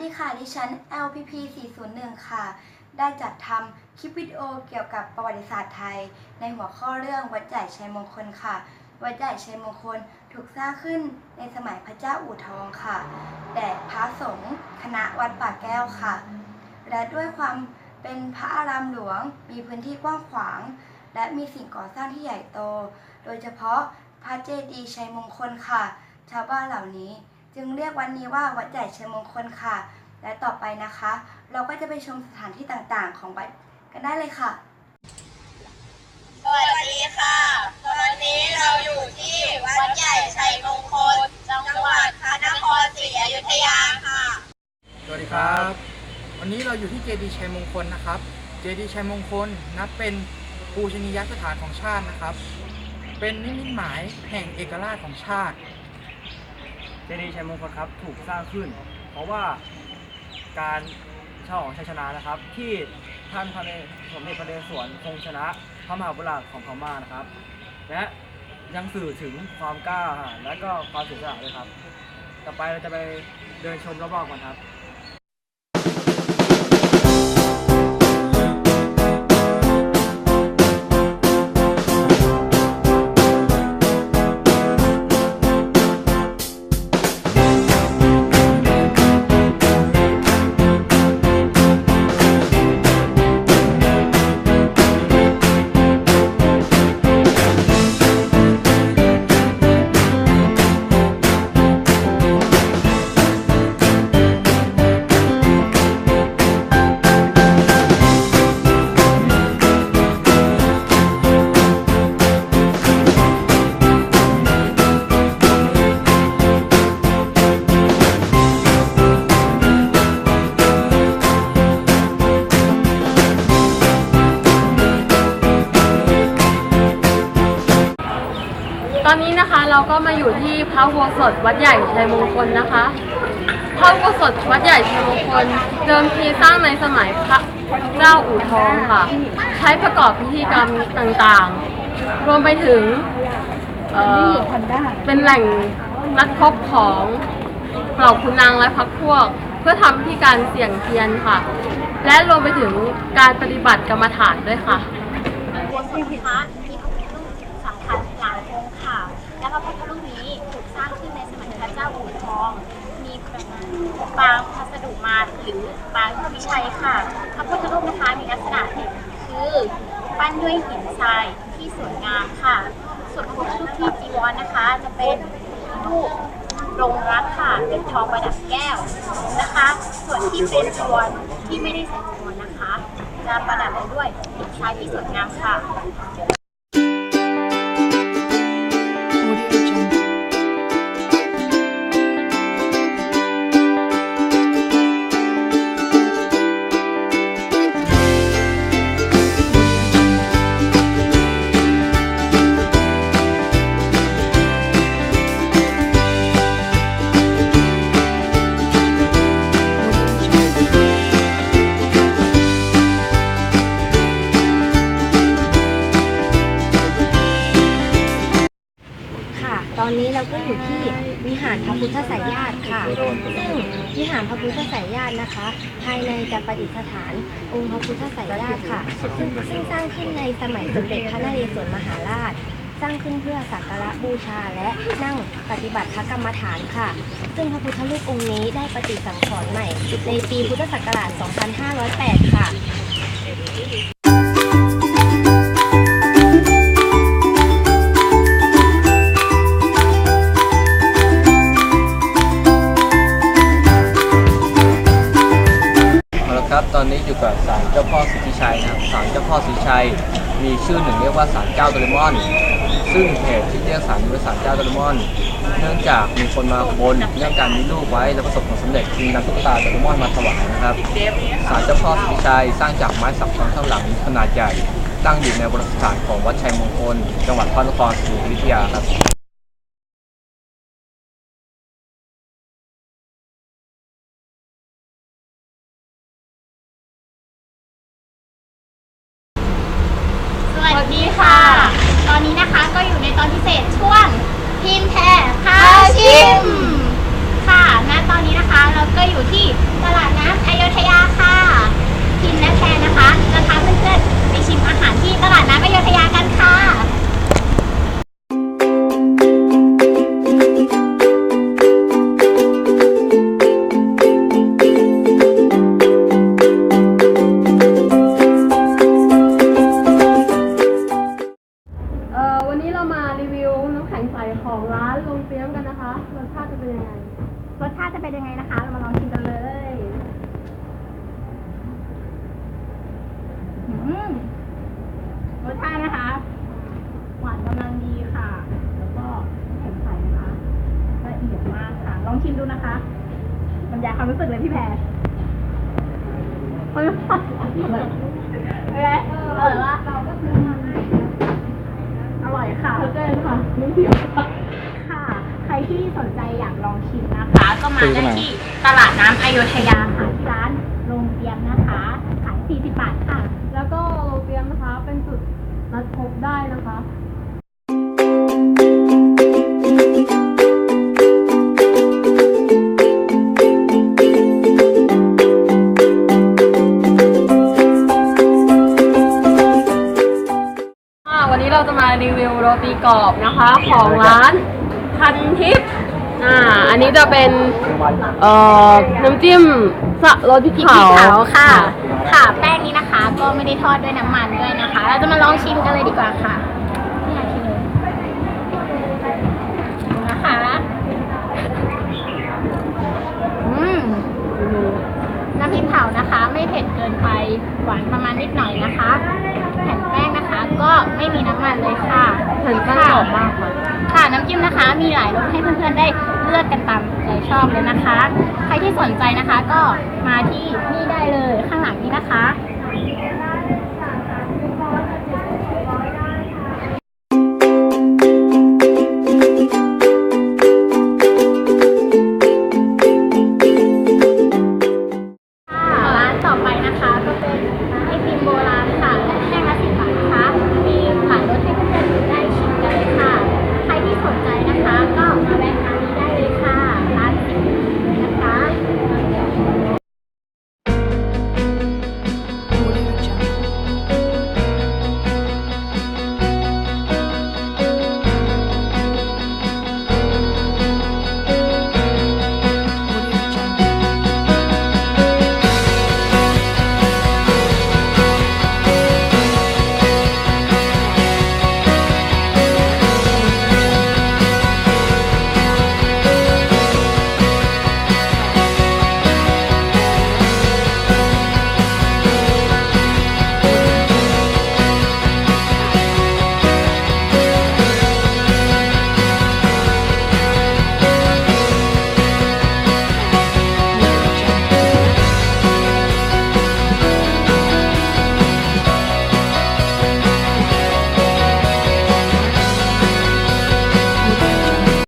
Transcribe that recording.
ดีค่ะ ดิฉัน LPP 401 ค่ะ ได้จัดทำคลิปวิดีโอเกี่ยวกับประวัติศาสตร์ไทย ในหัวข้อเรื่องวัดใหญ่ชัยมงคลค่ะ วัดใหญ่ชัยมงคลถูกสร้างขึ้นในสมัยพระเจ้าอู่ทองค่ะ แต่พระสงฆ์คณะวัดป่าแก้วค่ะ และด้วยความเป็นพระอารามหลวง มีพื้นที่กว้างขวาง และมีสิ่งก่อสร้างที่ใหญ่โต โดยเฉพาะพระเจดีย์ชัยมงคลค่ะ ชาวบ้านเหล่านี้ จึงเรียกวัดนี้ว่าวัดใหญ่ชัยมงคลค่ะ และต่อไปนะคะ เราก็จะไปชมสถานที่ต่างๆ ของวัดกันได้เลยค่ะ สวัสดีค่ะ ตอนนี้เราอยู่ที่วัดใหญ่ชัยมงคล จังหวัดพระนครศรีอยุธยาค่ะ สวัสดีครับ วันนี้เราอยู่ที่เจดีย์ชัยมงคลนะครับ เจดีย์ชัยมงคลนับเป็นปูชนียสถานของชาตินะครับ เป็นนิมิตหมายแห่งเอกราชของชาติเจดีย์ชัยมงคลครับถูกสร้างขึ้น เพราะว่าการฉลองชัยชนะนะครับ ที่ท่านพระเนสมเด็จพระนเรศวรคงชนะพระมหาบุรุษของพม่านะครับ และยังสื่อถึงความกล้าหาญและก็ความเสียสละด้วยครับ ต่อไปเราจะไปเดินชมรอบๆกันครับ ก็มาอยู่ที่พระโบสถวัดใหญ่ชัยมงคลนะคะพระโบสถวัดใหญ่ชัยมงคล เดิมทีสร้างในสมัยพระเจ้าอู่ทองค่ะ ใช้ประกอบพิธีกรรมต่างๆ รวมไปถึงเอ่อเป็นแหล่งนัดพบของเหล่าคุณนางและพักพวก เพื่อทำพิธีการเสี่ยงเทียนค่ะ และรวมไปถึงการปฏิบัติกรรมฐานด้วยค่ะ และพระพุทธรูปนี้ถูกสร้างขึ้นในสมัยพระเจ้าอู่ทอง มีปางพัสดุมาหรือปางวิชัยค่ะ พระพุทธรูปนะคะมีลักษณะเด่นคือปั้นด้วยหินทรายที่สวยงามค่ะ ส่วนพระพุทธรูปที่จีวรนะคะ จะเป็นรูปลงรักค่ะเป็นทองประดับแก้วนะคะ ส่วนที่เป็นจีวรที่ไม่ได้ใส่จีวรนะคะ จะประดับไปด้วยหินทรายที่สวยงามค่ะ อนนี้เราก็อยู่ที่วิหารพระพุทธสายญาติค่ะ ซึ่งวิหารพระพุทธสายญาตินะคะ ภายในจะประดิษฐานองค์พระพุทธสายญาติค่ะ ซึ่งซึ่งสร้างขึ้นในสมัยสมเด็จพระนเรศวรมหาราช สร้างขึ้นเพื่อสักการะบูชาและนั่งปฏิบัติพระกรรมฐานค่ะ ซึ่งพระพุทธรูปองค์นี้ได้ปฏิสังขรณ์ใหม่ในปีพุทธศักราช 2508 ค่ะ ชัย มีชื่อหนึ่งเรียกว่าศาลเจ้าโดเรมอน ซึ่งเหตุที่เรียกศาลนี้ว่าศาลเจ้าโดเรมอน เนื่องจากมีคนมาบนเรื่องการมีลูกไว้แล้วประสบผลสำเร็จจึงนำตุ๊กตาโดเรมอนมาถวายนะครับศาลเจ้าพ่อสิทธิชัยสร้างจากไม้สักสองข้างหลังขนาดใหญ่ตั้งอยู่ในโบราณสถานของวัดชัยมงคล จังหวัดพระนครศรีอยุธยาครับ อนตอนพิเศษช่วงพิมพ์แพรพาชิม ค่ะณตอนนี้นะคะเราก็อยู่ที่ตลาดน้ำอยุธยาค่ะ พิมและแพรนะคะจะพาเพื่อนๆไปชิมอาหารที่ตลาดน้ำอยุธยากัน รสชาติจะเป็นยังไงนะคะ เรามาลองชิมกันเลยรสชาตินะคะ หวานกำลังดีค่ะ แล้วก็แข็งใสนะคะละเอียดมากค่ะ ลองชิมดูนะคะบรรยายความรู้สึกเลยพี่แพรเฮ้ยเป็นไงอร่อยวะอร่อยค่ะเต้นค่ะไม่เสียว รที่สนใจอยากลองชิมนะคะ ก็มาได้ที่ตลาดน้ำอโยธยาค่ะที่ร้านโรงเตียมนะคะขาย 40 บาทค่ะ แล้วก็โรงเตียมนะคะเป็นจุดนัดพบได้นะคะวันนี้เราจะมารีวิวโรตีกรอบนะคะ ของร้าน พันทิพย์อ่า อันนี้จะเป็น เอ่อ น้ำจิ้มสะรสพริกพริกเผาเผาค่ะ ค่ะ แป้งนี้นะคะ ก็ไม่ได้ทอดด้วยน้ำมันด้วยนะคะ เราจะมาลองชิมกันเลยดีกว่าค่ะนี่อยากชิมเลยดูนะคะ อืม น้ำพริกเผานะคะ ไม่เผ็ดเกินไป หวานประมาณนิดหน่อยนะคะ แผ่นแป้งนะคะ ก็ไม่มีน้ำมันเลยค่ะ แผ่นแป้งกรอบมากค่ะค่ะน้ำจิ้มนะคะ มีหลายรสให้เพื่อนๆได้เลือกกันตามใจชอบเลยนะคะ ใครที่สนใจนะคะก็มาที่นี่ได้เลยข้างหลังนี้นะคะ